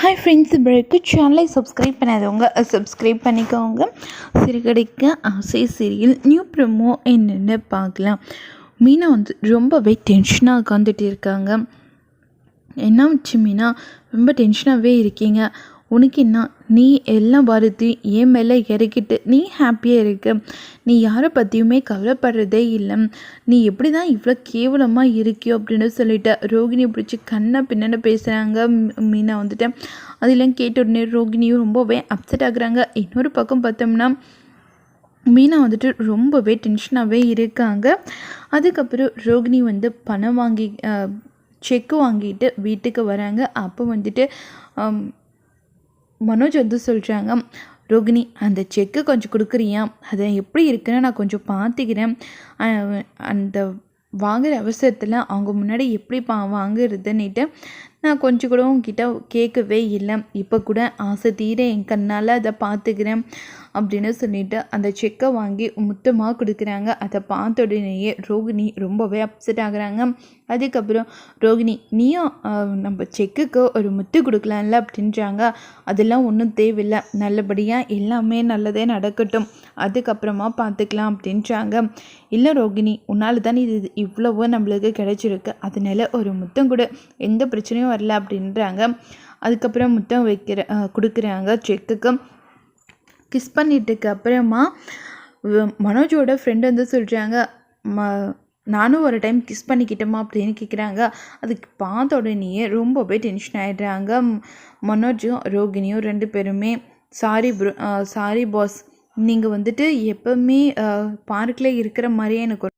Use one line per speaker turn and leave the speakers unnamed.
Hi friends பிறகு சேனலை subscribe பண்ணாதவங்க சப்ஸ்கிரைப் பண்ணிக்கோங்க. சிறுகடைக்க ஆசை சீரியல் நியூ ப்ரமோ என்னென்னு பார்க்கலாம். மீனா வந்து ரொம்பவே டென்ஷனாக உட்காந்துட்டு இருக்காங்க. என்ன ஆச்சு மீனா? ரொம்ப டென்ஷனாகவே இருக்கீங்க. உனக்கு என்ன நீ எல்லாம் வருத்தி என் மேலே இறக்கிட்டு நீ ஹாப்பியாக இருக்க. நீ யாரை பற்றியுமே கவலைப்படுறதே இல்லை. நீ எப்படி தான் இவ்வளோ கேவலமாக இருக்கியோ அப்படின்னு சொல்லிட்டு ரோகிணியை பிடிச்சி கண்ணை பின்னாடி பேசுகிறாங்க மீனா வந்துட்டு. அதெல்லாம் கேட்ட உடனே ரோகிணியும் ரொம்பவே அப்செட் ஆகுறாங்க. இன்னொரு பக்கம் பார்த்தோம்னா மீனா வந்துட்டு ரொம்பவே டென்ஷனாகவே இருக்காங்க. அதுக்கப்புறம் ரோகிணி வந்து பணம் வாங்கி செக்கு வாங்கிட்டு வீட்டுக்கு வராங்க. அப்போ வந்துட்டு மனோஜ் வந்து சொல்கிறாங்க ரோகிணி அந்த செக்கு கொஞ்சம் கொடுக்குறியா? அது எப்படி இருக்குன்னு நான் கொஞ்சம் பார்த்துக்கிறேன். அந்த வாங்குகிற அவசரத்தில் அவங்க முன்னாடி எப்படி பா வாங்குறதுன்னுட்டு நான் கொஞ்சம் கூட உங்ககிட்ட கேட்கவே இல்லை. இப்போ கூட ஆசை தீர என் கண்ணால் அதை பார்த்துக்கிறேன் அப்படின்னு சொல்லிட்டு அந்த செக்கை வாங்கி மொத்தமாக கொடுக்குறாங்க. அதை பார்த்த உடனேயே ரோகிணி ரொம்பவே அப்செட் ஆகுறாங்க. அதுக்கப்புறம் ரோகிணி நீயும் நம்ம செக்குக்கு ஒரு முத்து கொடுக்கலாம்ல அப்படின்றாங்க. அதெல்லாம் ஒன்றும் தேவையில்லை. நல்லபடியாக எல்லாமே நல்லதே நடக்கட்டும். அதுக்கப்புறமா பார்த்துக்கலாம் அப்படின்றாங்க. இல்லை ரோகிணி உன்னால் தான் இது இவ்வளவோ நம்மளுக்கு கிடைச்சிருக்கு. அதனால ஒரு முத்தம் கூட. எந்த பிரச்சனையும் வரல அப்படின்றாங்க. அதுக்கப்புறம் முத்தம் வைக்கிற கொடுக்குறாங்க செக்குக்கு. கிஸ் பண்ணிட்டுக்கு அப்புறமா மனோஜோட ஃப்ரெண்டு வந்து சொல்கிறாங்க ம நானும் ஒரு டைம் கிஸ் பண்ணிக்கிட்டோமா? அப்படின்னு கேட்குறாங்க அதுக்கு பார்த்த உடனேயே ரொம்பவே டென்ஷன் ஆகிடுறாங்க மனோஜும் ரோகிணியும் ரெண்டு பேருமே சாரி ப்ரோ சாரி பாஸ் நீங்கள் வந்துட்டு எப்போவுமே பார்க்கில் இருக்கிற மாதிரியே எனக்கு